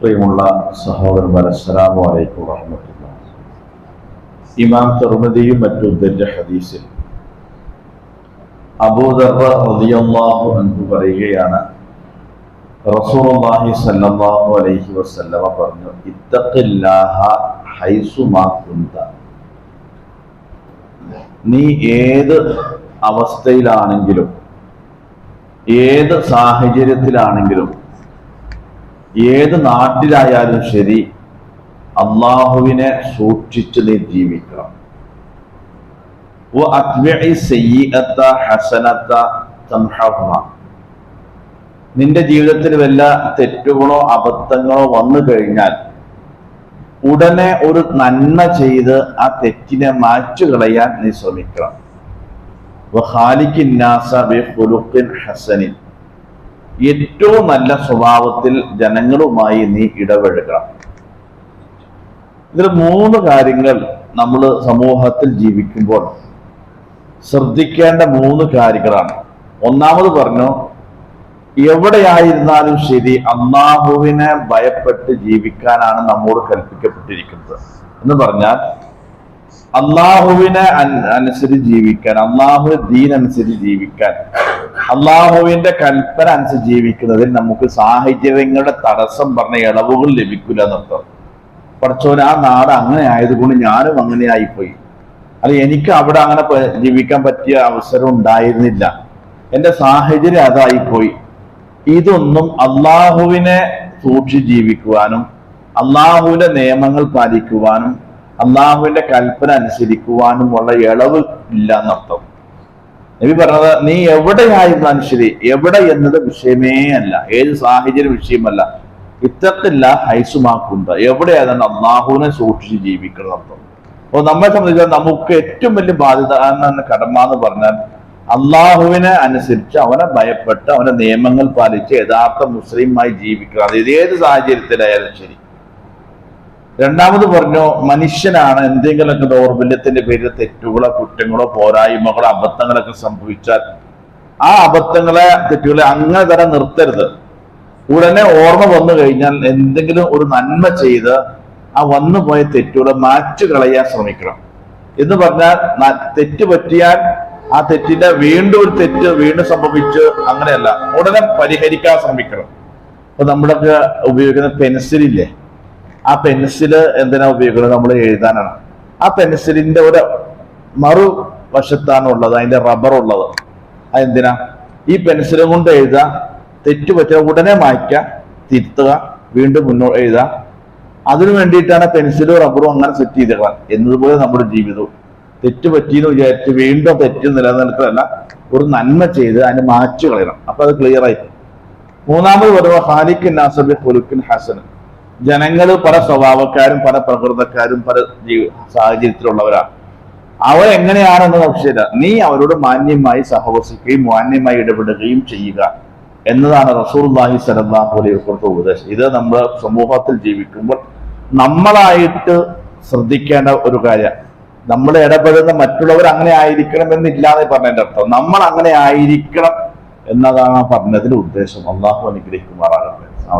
പ്രിയമുള്ള സഹോദരന്മാരെ അസ്സലാമു അലൈക്കും വറഹമത്തുള്ള ഇമാം തെർമതിയും മറ്റു ഉദ്ധരിച്ച ഹദീസിൽ അബൂദർഹു അൻഹു പറയുകയാണ് റസൂലുള്ളാഹി സല്ലാഹു അലൈഹി വസല്ലമ പറഞ്ഞു ഇത്തഖില്ലാഹ കുന്ത. നീ ഏത് അവസ്ഥയിലാണെങ്കിലും ഏത് സാഹചര്യത്തിലാണെങ്കിലും ഏത് നാട്ടിലായാലും ശരി അള്ളാഹുവിനെ സൂക്ഷിച്ച് നീ ജീവിക്കണം. നിന്റെ ജീവിതത്തിൽ വല്ല തെറ്റുകളോ അബദ്ധങ്ങളോ വന്നു കഴിഞ്ഞാൽ ഉടനെ ഒരു നന്മ ചെയ്ത് ആ തെറ്റിനെ മാറ്റുകളയാൻ നീ ശ്രമിക്കണം. ഹസനിൻ. ഏറ്റവും നല്ല സ്വഭാവത്തിൽ ജനങ്ങളുമായി നീ ഇടപഴകണം. ഇതിൽ മൂന്ന് കാര്യങ്ങൾ നമ്മൾ സമൂഹത്തിൽ ജീവിക്കുമ്പോൾ ശ്രദ്ധിക്കേണ്ട മൂന്ന് കാര്യങ്ങളാണ്. ഒന്നാമത് പറഞ്ഞു എവിടെയായിരുന്നാലും ശരി അള്ളാഹുവിനെ ഭയപ്പെട്ട് ജീവിക്കാനാണ് നമ്മോട് കൽപ്പിക്കപ്പെട്ടിരിക്കുന്നത്. എന്ന് പറഞ്ഞാൽ അള്ളാഹുവിനെ അൻ- അനുസരിച്ച് ജീവിക്കാൻ അള്ളാഹു ദീൻ അനുസരിച്ച് ജീവിക്കാൻ അള്ളാഹുവിന്റെ കൽപ്പന അനുസരിച്ച് ജീവിക്കുന്നതിൽ നമുക്ക് സാഹചര്യങ്ങളുടെ തടസ്സം പറഞ്ഞ ഇളവുകൾ ലഭിക്കില്ല എന്നർത്ഥം. പഠിച്ചോൻ ആ നാട് അങ്ങനെ ആയതുകൊണ്ട് ഞാനും അങ്ങനെ ആയിപ്പോയി. അല്ല എനിക്ക് അവിടെ അങ്ങനെ ജീവിക്കാൻ പറ്റിയ അവസരം ഉണ്ടായിരുന്നില്ല. എന്റെ സാഹചര്യം അതായിപ്പോയി. ഇതൊന്നും അള്ളാഹുവിനെ സൂക്ഷിച്ച് ജീവിക്കുവാനും അള്ളാഹുവിന്റെ നിയമങ്ങൾ പാലിക്കുവാനും അള്ളാഹുവിന്റെ കൽപ്പന അനുസരിക്കുവാനും ഉള്ള ഇളവ് ഇല്ല എന്നർത്ഥം. നബി പറഞ്ഞത് നീ എവിടെയായിരുന്നാലും ശരി എവിടെ എന്നത് വിഷയമേ അല്ല ഏത് സാഹചര്യം വിഷയമല്ല. ഇത്തരത്തില്ല ഹൈസുമാക്കുണ്ട്. എവിടെയായിരുന്നു അള്ളാഹുവിനെ സൂക്ഷിച്ച് ജീവിക്കണം അർത്ഥം അപ്പൊ നമ്മളെ സംബന്ധിച്ചാൽ നമുക്ക് ഏറ്റവും വലിയ ബാധ്യത കടമ എന്ന് പറഞ്ഞാൽ അള്ളാഹുവിനെ അനുസരിച്ച് അവനെ ഭയപ്പെട്ട് അവന്റെ നിയമങ്ങൾ പാലിച്ച് യഥാർത്ഥ മുസ്ലിമായി ജീവിക്കുക അത് ഏത് സാഹചര്യത്തിലായാലും ശരി. രണ്ടാമത് പറഞ്ഞു മനുഷ്യനാണ് എന്തെങ്കിലുമൊക്കെ ദൗർബല്യത്തിന്റെ പേരിൽ തെറ്റുകളോ കുറ്റങ്ങളോ പോരായ്മകളോ അബദ്ധങ്ങളൊക്കെ സംഭവിച്ചാൽ ആ അബദ്ധങ്ങളെ തെറ്റുകളെ അങ്ങനെ തരം നിർത്തരുത്. ഉടനെ ഓർമ്മ വന്നു കഴിഞ്ഞാൽ എന്തെങ്കിലും ഒരു നന്മ ചെയ്ത് ആ വന്നു പോയ തെറ്റുകളെ മാറ്റു കളയാൻ ശ്രമിക്കണം. എന്ന് പറഞ്ഞാൽ തെറ്റ് പറ്റിയാൽ ആ തെറ്റിന്റെ വീണ്ടും ഒരു തെറ്റ് വീണ്ടും സംഭവിച്ച് അങ്ങനെയല്ല ഉടനെ പരിഹരിക്കാൻ ശ്രമിക്കണം. ഇപ്പൊ നമ്മളൊക്കെ ഉപയോഗിക്കുന്ന പെൻസിലില്ലേ? ആ പെൻസിൽ എന്തിനാ ഉപയോഗിക്കുന്നത്? നമ്മൾ എഴുതാനാണ്. ആ പെൻസിലിന്റെ ഒരു മറു വശത്താണ് ഉള്ളത് അതിന്റെ റബ്ബർ ഉള്ളത്. അതെന്തിനാ ഈ പെൻസിലും കൊണ്ട് എഴുതുക തെറ്റ് പറ്റുക ഉടനെ മായ്ക്കുക തിരുത്തുക വീണ്ടും മുന്നോട്ട് എഴുതുക. അതിനു വേണ്ടിയിട്ടാണ് പെൻസിലും റബ്ബറും അങ്ങനെ സെറ്റ് ചെയ്തേക്കണം എന്നതുപോലെ നമ്മുടെ ജീവിതവും. തെറ്റ് പറ്റിയെന്ന് വിചാരിച്ച് വീണ്ടും തെറ്റ് നിലനിൽക്കുകയല്ല ഒരു നന്മ ചെയ്ത് അതിനെ മാറ്റി കളയണം അപ്പൊ അത് ക്ലിയർ ആയി. മൂന്നാമത് പറയുമ്പോൾ ഹാലിക്കിൻ നാസബി ജനങ്ങൾ പല സ്വഭാവക്കാരും പല പ്രകൃതക്കാരും പല ജീവ സാഹചര്യത്തിലുള്ളവരാണ്. അവർ എങ്ങനെയാണെന്ന് സംശയമില്ല നീ അവരോട് മാന്യമായി സഹവസിക്കുകയും മാന്യമായി ഇടപെടുകയും ചെയ്യുക എന്നതാണ് റസൂർലാഹി സലല്ലാഹു അലൈഹി വസല്ലത്തെ ഉപദേശം. ഇത് നമ്മൾ സമൂഹത്തിൽ ജീവിക്കുമ്പോൾ നമ്മളായിട്ട് ശ്രദ്ധിക്കേണ്ട ഒരു കാര്യം നമ്മൾ ഇടപെടുന്ന മറ്റുള്ളവർ അങ്ങനെ ആയിരിക്കണം എന്നില്ലാതെ പറഞ്ഞതിന്റെ അർത്ഥം. നമ്മൾ അങ്ങനെ ആയിരിക്കണം എന്നതാണ് പറഞ്ഞതിന്റെ ഉദ്ദേശം. അള്ളാഹു അനുഗ്രഹിക്കുമാറാകട്ടെ. ആ